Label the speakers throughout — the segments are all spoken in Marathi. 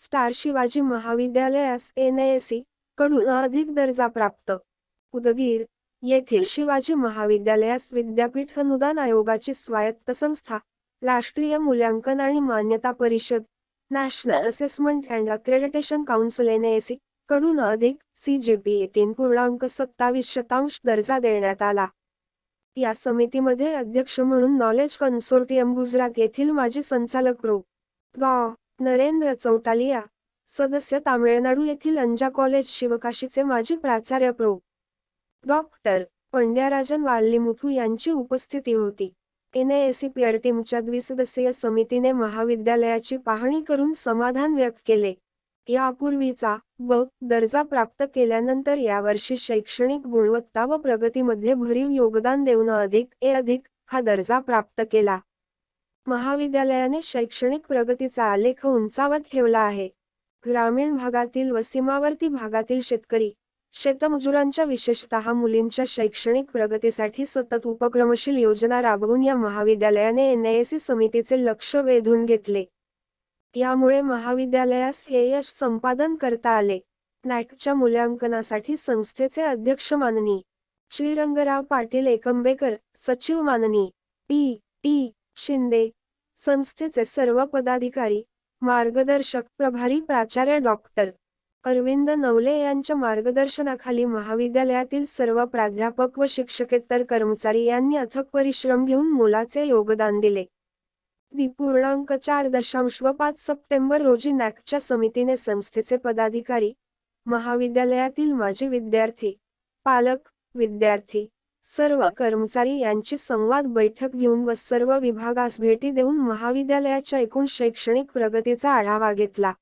Speaker 1: स्टार शिवाजी महाविद्यालयास एनएसी कडून अधिक दर्जा प्राप्त. उदगीर येथील शिवाजी महाविद्यालयास विद्यापीठ अनुदान आयोगाची स्वायत्त संस्था राष्ट्रीय मूल्यांकन आणि मान्यता परिषद national assessment and accreditation council NAAC कडून अधिक सी जे पी तीन पूर्णांक सत्तावीस शतांश दर्जा देण्यात आला. या समितीमध्ये अध्यक्ष म्हणून नॉलेज कन्सोर्टियम गुजरात येथील माजी संचालक प्रो. डॉ नरेंद्र चौटालिया सदस्य तामिळनाडू येथील अंजा कॉलेज शिवकाशीचे माजी प्राचार्य प्रो. डॉक्टर पंड्याराजन वाल्लीमुथू यांची उपस्थिती होती. एनएसी पीआर टीमच्या द्विसदस्यीय समितीने महाविद्यालयाची पाहणी करून समाधान व्यक्त केले. यापूर्वीचा ब दर्जा प्राप्त केल्यानंतर यावर्षी शैक्षणिक गुणवत्ता व प्रगतीमध्ये भरीव योगदान देऊन अधिक ए अधिक हा दर्जा प्राप्त केला. महाविद्यालयाने शैक्षणिक प्रगतीचा आलेख उंचावत ठेवला आहे. ग्रामीण भागातील व सीमावर्ती भागातील शेतकरी शेतमजुरांच्या विशेषतः मुलींच्या शैक्षणिक प्रगतीसाठी सतत उपक्रमशील योजना राबवून या महाविद्यालयाने एनएसी समितीचे लक्ष वेधून घेतले. यामुळे महाविद्यालयास हे यश संपादन करता आले. नॅकच्या मूल्यांकनासाठी संस्थेचे अध्यक्ष माननी श्रीरंगराव पाटील एकंबेकर सचिव माननी पी. टी. शिंदे संस्थेचे सर्व पदाधिकारी मार्गदर्शक प्रभारी प्राचार्य डॉक्टर अरविंद नवले यांच्या मार्गदर्शनाखाली महाविद्यालयातील सर्व प्राध्यापक व शिक्षकेतर कर्मचारी यांनी अथक परिश्रम घेऊन मोलाचे योगदान दिले. पूर्णांक चार दशांश व पाच सप्टेंबर रोजी नॅकच्या समितीने संस्थेचे पदाधिकारी महाविद्यालयातील माजी विद्यार्थी पालक विद्यार्थी सर्व कर्मचारी यांची संवाद बैठक घेऊन व सर्व विभागास भेटी देऊन महाविद्यालयाच्या एकूण शैक्षणिक प्रगतीचा आढावा घेतला.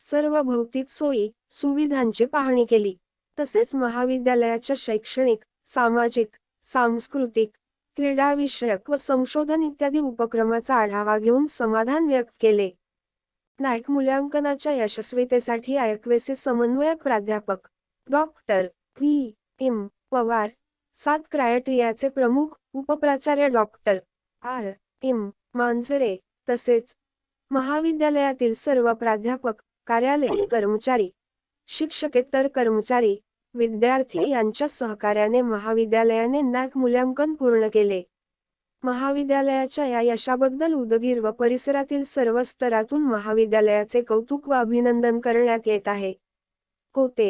Speaker 1: सर्व भौतिक सोयी सुविधांची पाहणी केली. तसेच महाविद्यालयाच्या शैक्षणिक सामाजिक सांस्कृतिक क्रीडाविषयक व संशोधन इत्यादी उपक्रमाचा आढावा घेऊन समाधान व्यक्त केले. नाईक मूल्यांकनाच्या यशस्वीतेसाठी आयक्वेचे समन्वयक प्राध्यापक डॉक्टर व्ही. एम. पवार सात क्रायटेरियाचे प्रमुख उपप्राचार्य डॉक्टर आर. एम. मांजरे तसेच महाविद्यालयातील सर्व प्राध्यापक कार्यालय कर्मचारी शिक्षकेतर कर्मचारी विद्यार्थी यांच्या सहकार्याने महाविद्यालयाने नॅक मूल्यांकन पूर्ण केले. महाविद्यालयाच्या या यशाबद्दल उदगीर व परिसरातील सर्व स्तरातून महाविद्यालयाचे कौतुक व अभिनंदन करण्यात येत आहे. होते